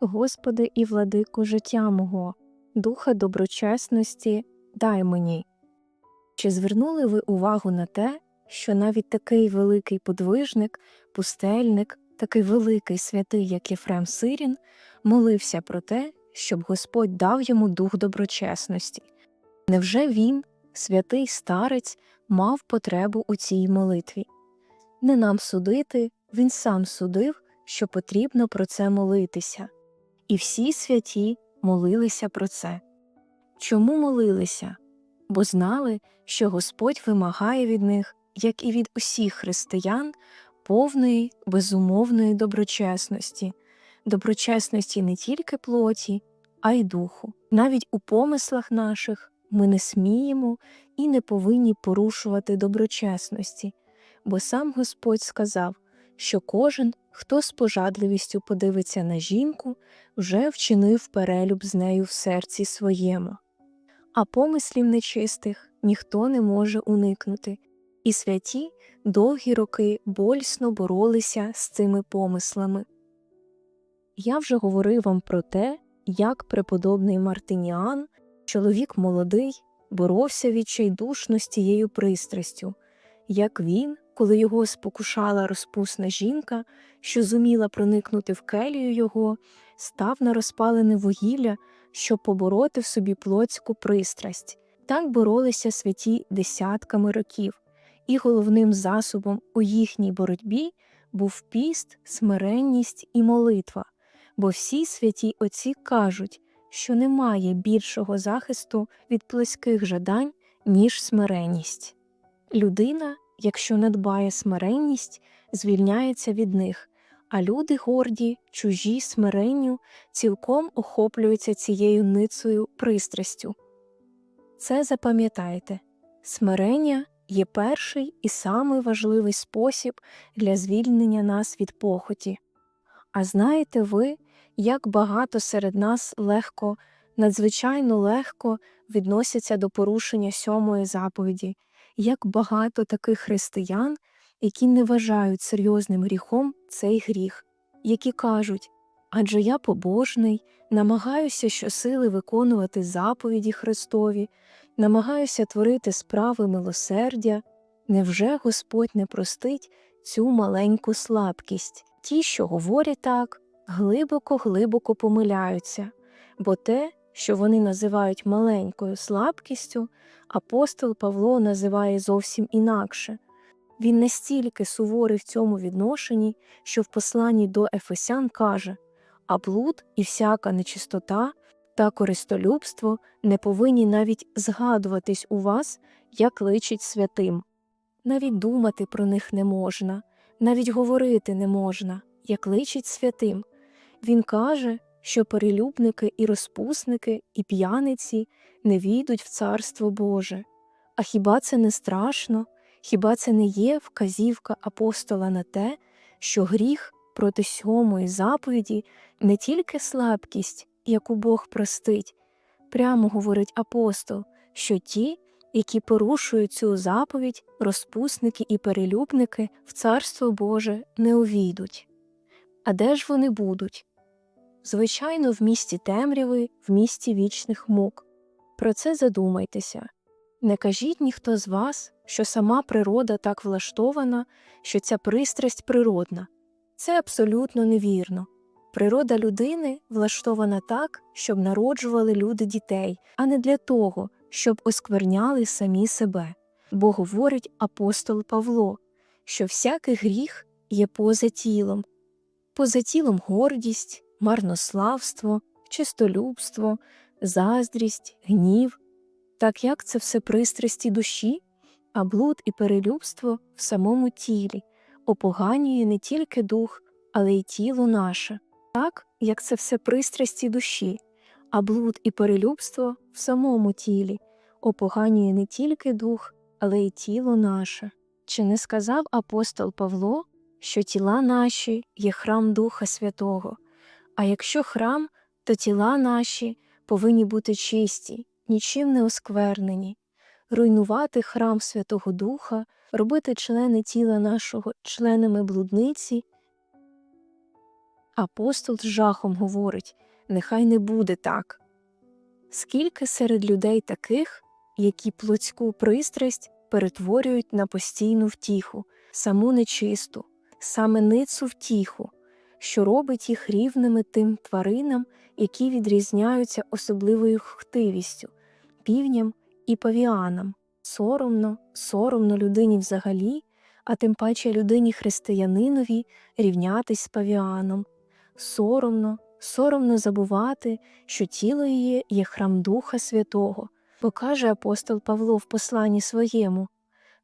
Господи і владику життя мого, духа доброчесності дай мені. Чи звернули ви увагу на те, що навіть такий великий подвижник, пустельник, такий великий святий, як Єфрем Сирін, молився про те, щоб Господь дав йому дух доброчесності? Невже він, святий старець, мав потребу у цій молитві? Не нам судити, він сам судив, що потрібно про це молитися. І всі святі молилися про це. Чому молилися? Бо знали, що Господь вимагає від них, як і від усіх християн, повної, безумовної доброчесності, доброчесності не тільки плоті, а й духу. Навіть у помислах наших ми не сміємо і не повинні порушувати доброчесності, бо сам Господь сказав, що кожен, хто з пожадливістю подивиться на жінку, вже вчинив перелюб з нею в серці своєму. А помислів нечистих ніхто не може уникнути, і святі довгі роки болісно боролися з цими помислами. Я вже говорив вам про те, як преподобний Мартиніан, чоловік молодий, боровся відчайдушно з тією пристрастю, як він, коли його спокушала розпусна жінка, що зуміла проникнути в келію його, став на розпалене вугілля, щоб побороти в собі плотську пристрасть. Так боролися святі десятками років, і головним засобом у їхній боротьбі був піст, смиренність і молитва, бо всі святі отці кажуть, що немає більшого захисту від плоських жадань, ніж смиренність. Людина, якщо не дбає смиренність, звільняється від них, а люди горді, чужі смиренню, цілком охоплюються цією ницею пристрастю. Це запам'ятайте смирення є перший і самий важливий спосіб для звільнення нас від похоті. А знаєте ви, як багато серед нас легко, надзвичайно легко відносяться до порушення сьомої заповіді, як багато таких християн, які не вважають серйозним гріхом цей гріх, які кажуть адже я побожний, намагаюся щосили виконувати заповіді Христові, намагаюся творити справи милосердя. Невже Господь не простить цю маленьку слабкість? Ті, що говорять так, глибоко глибоко помиляються, бо те, що вони називають маленькою слабкістю, апостол Павло називає зовсім інакше. Він настільки суворий в цьому відношенні, що в посланні до Ефесян каже а блуд і всяка нечистота та користолюбство не повинні навіть згадуватись у вас, як личить святим. Навіть думати про них не можна, навіть говорити не можна, як личить святим. Він каже, що перелюбники і розпусники, і п'яниці не війдуть в Царство Боже. А хіба це не страшно? Хіба це не є вказівка апостола на те, що гріх проти сьомої заповіді не тільки слабкість, яку Бог простить, прямо говорить апостол, що ті, які порушують цю заповідь, розпусники і перелюбники в Царство Боже не увійдуть. А де ж вони будуть? Звичайно, в місті темряви, в місті вічних мук. Про це задумайтеся. Не кажіть ніхто з вас, що сама природа так влаштована, що ця пристрасть природна. Це абсолютно невірно. Природа людини влаштована так, щоб народжували люди дітей, а не для того, щоб оскверняли самі себе. Бо говорить апостол Павло, що всякий гріх є поза тілом, поза тілом гордість, марнославство, чистолюбство, заздрість, гнів, так як це все пристрасті душі, а блуд і перелюбство в самому тілі опоганює не тільки дух, але й тіло наше, так як це все пристрасті душі, а блуд і перелюбство в самому тілі опоганює не тільки дух, але й тіло наше. Чи не сказав апостол Павло, що тіла наші є храм Духа Святого, а якщо храм, то тіла наші повинні бути чисті, нічим не осквернені, руйнувати храм Святого Духа, робити члени тіла нашого членами блудниці, Апостол з жахом говорить нехай не буде так. Скільки серед людей таких, які плотську пристрасть перетворюють на постійну втіху, саму нечисту, саме ницу втіху, що робить їх рівними тим тваринам, які відрізняються особливою хтивістю, півням і павіанам. Соромно, соромно людині взагалі, а тим паче людині християнинові рівнятись з павіаном. Соромно, соромно забувати, що тіло її є храм Духа Святого, бо каже апостол Павло в посланні своєму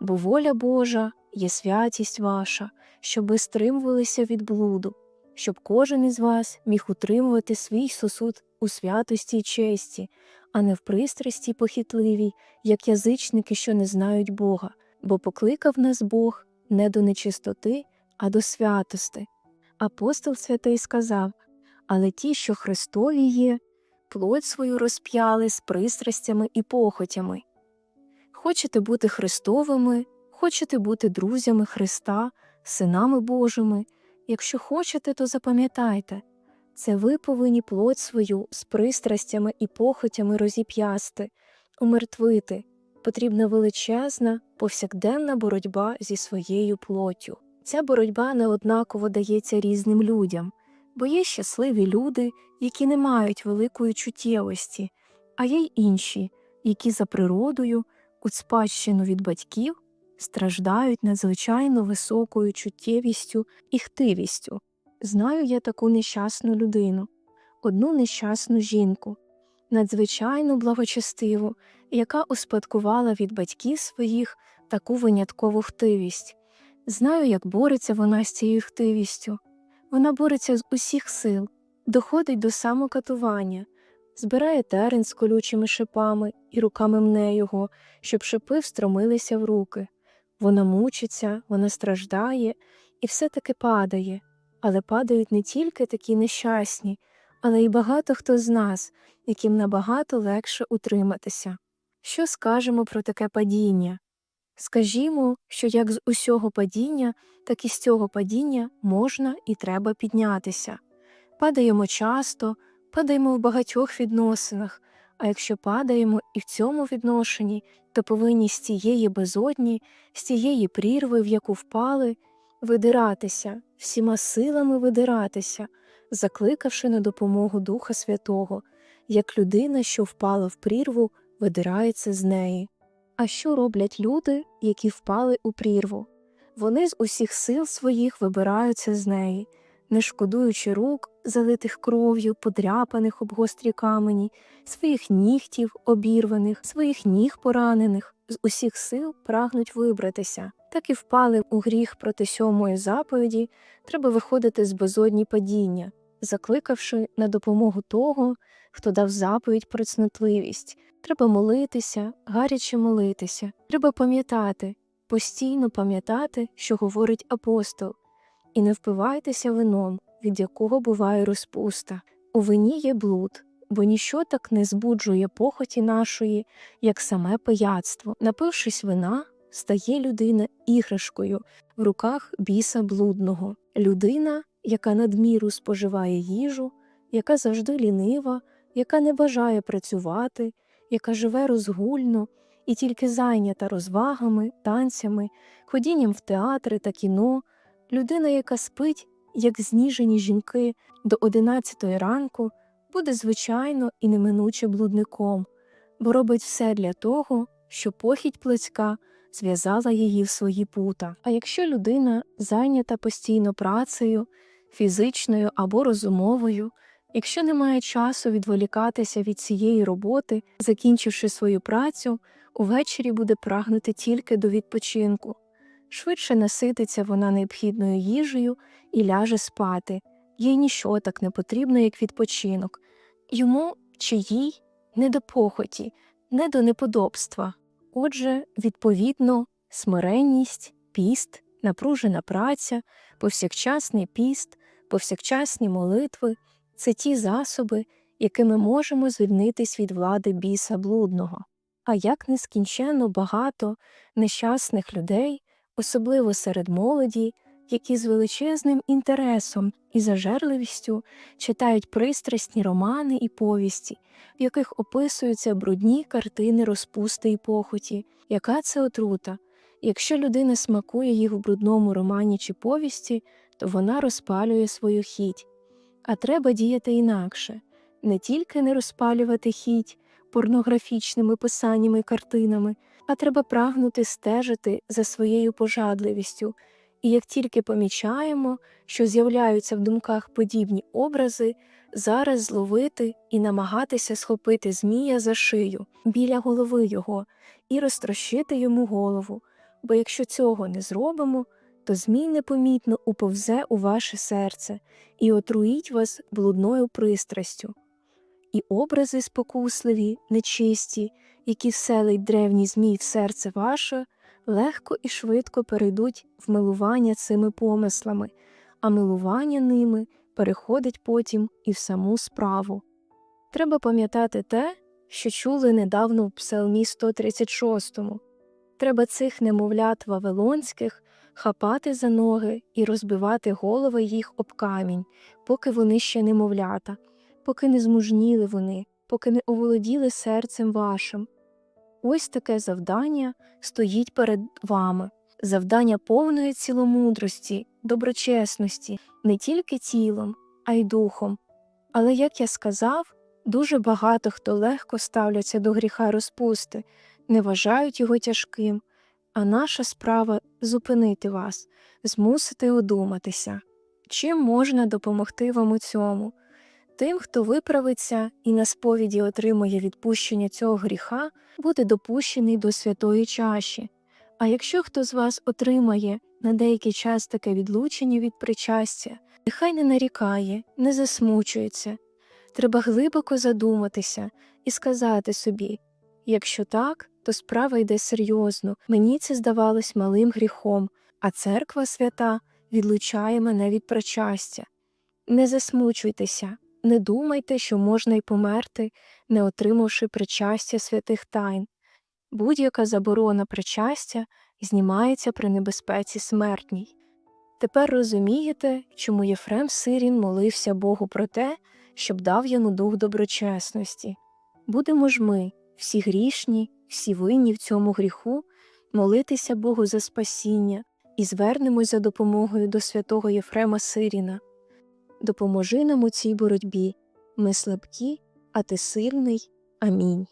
бо воля Божа є святість ваша, щоб ви стримувалися від блуду, щоб кожен із вас міг утримувати свій сосуд у святості й честі, а не в пристрасті похитливій, як язичники, що не знають Бога, бо покликав нас Бог не до нечистоти, а до святости. Апостол святий сказав але ті, що Христові є, плоть свою розп'яли з пристрастями і похотями. Хочете бути Христовими, хочете бути друзями Христа, синами Божими. Якщо хочете, то запам'ятайте це ви повинні плоть свою з пристрастями і похотями розіп'ясти, умертвити. Потрібна величезна, повсякденна боротьба зі своєю плоттю. Ця боротьба неоднаково дається різним людям, бо є щасливі люди, які не мають великої чуттєвості, а є й інші, які за природою, у спадщину від батьків, страждають надзвичайно високою чуттєвістю і хтивістю. Знаю я таку нещасну людину, одну нещасну жінку, надзвичайно благочестиву, яка успадкувала від батьків своїх таку виняткову хтивість. Знаю, як бореться вона з цією хтивістю. Вона бореться з усіх сил, доходить до самокатування, збирає терен з колючими шипами і руками мне його, щоб шипи встромилися в руки. Вона мучиться, вона страждає і все-таки падає, але падають не тільки такі нещасні, але й багато хто з нас, яким набагато легше утриматися. Що скажемо про таке падіння? Скажімо, що як з усього падіння, так і з цього падіння можна і треба піднятися. Падаємо часто, падаємо в багатьох відносинах, а якщо падаємо і в цьому відношенні, то повинні з цієї безодні, з цієї прірви, в яку впали, видиратися, всіма силами видиратися, закликавши на допомогу Духа Святого, як людина, що впала в прірву, видирається з неї. А що роблять люди, які впали у прірву? Вони з усіх сил своїх вибираються з неї, не шкодуючи рук, залитих кров'ю, подряпаних об гострі камені, своїх нігтів обірваних, своїх ніг поранених, з усіх сил прагнуть вибратися, так і впали у гріх проти сьомої заповіді, треба виходити з безодні падіння, закликавши на допомогу того, хто дав заповідь про цнотливість. Треба молитися, гаряче молитися. Треба пам'ятати, постійно пам'ятати, що говорить апостол, і не впивайтеся вином, від якого буває розпуста. У вині є блуд, бо ніщо так не збуджує похоті нашої, як саме пияцтво. Напившись вина, стає людина іграшкою в руках біса блудного, людина, яка надміру споживає їжу, яка завжди лінива, яка не бажає працювати яка живе розгульно і тільки зайнята розвагами, танцями, ходінням в театри та кіно, людина, яка спить, як зніжені жінки до одинадцятої ранку, буде звичайно і неминуче блудником, бо робить все для того, щоб похідь плецька зв'язала її в свої пута. А якщо людина зайнята постійно працею, фізичною або розумовою, Якщо немає часу відволікатися від цієї роботи, закінчивши свою працю, увечері буде прагнути тільки до відпочинку. Швидше насититься вона необхідною їжею і ляже спати, їй ніщо так не потрібно, як відпочинок, йому чи їй не до похоті, не до неподобства. Отже, відповідно, смиренність, піст, напружена праця, повсякчасний піст, повсякчасні молитви це ті засоби, якими можемо звільнитись від влади біса блудного. А як нескінченно багато нещасних людей, особливо серед молоді, які з величезним інтересом і зажерливістю читають пристрасні романи і повісті, в яких описуються брудні картини розпусти і похоті, яка це отрута. Якщо людина смакує їх в брудному романі чи повісті, то вона розпалює свою хіть. А треба діяти інакше не тільки не розпалювати хіть порнографічними писаннями і картинами, а треба прагнути стежити за своєю пожадливістю, і як тільки помічаємо, що з'являються в думках подібні образи, зараз зловити і намагатися схопити Змія за шию біля голови його і розтрощити йому голову, бо якщо цього не зробимо, то Змій непомітно уповзе у ваше серце і отруїть вас блудною пристрастю. І образи спокусливі, нечисті, які вселить древній змій в серце ваше, легко і швидко перейдуть в милування цими помислами, а милування ними переходить потім і в саму справу. Треба пам'ятати те, що чули недавно в Псалмі 136. Треба цих немовлят вавилонських хапати за ноги і розбивати голови їх об камінь, поки вони ще немовлята, поки не змужніли вони, поки не оволоділи серцем вашим. Ось таке завдання стоїть перед вами завдання повної ціломудрості, доброчесності, не тільки тілом, а й духом. Але, як я сказав, дуже багато хто легко ставляться до гріха розпусти, не вважають його тяжким, а наша справа зупинити вас, змусити одуматися. Чим можна допомогти вам у цьому? Тим, хто виправиться і на сповіді отримує відпущення цього гріха, буде допущений до святої чаші. А якщо хто з вас отримає на деякий час таке відлучення від причастя, нехай не нарікає, не засмучується. Треба глибоко задуматися і сказати собі якщо так, то справа йде серйозно, мені це здавалось малим гріхом, а церква свята відлучає мене від причастя. Не засмучуйтеся, не думайте, що можна й померти, не отримавши причастя святих тайн. Будь-яка заборона причастя знімається при небезпеці смертній. Тепер розумієте, чому Єфрем Сирін молився Богу про те, щоб дав йому дух доброчесності. Будемо ж ми, всі грішні, всі винні в цьому гріху, молитися Богу за спасіння і звернемось за допомогою до святого Єфрема Сиріна. Допоможи нам у цій боротьбі. Ми слабкі, а ти сильний. Амінь.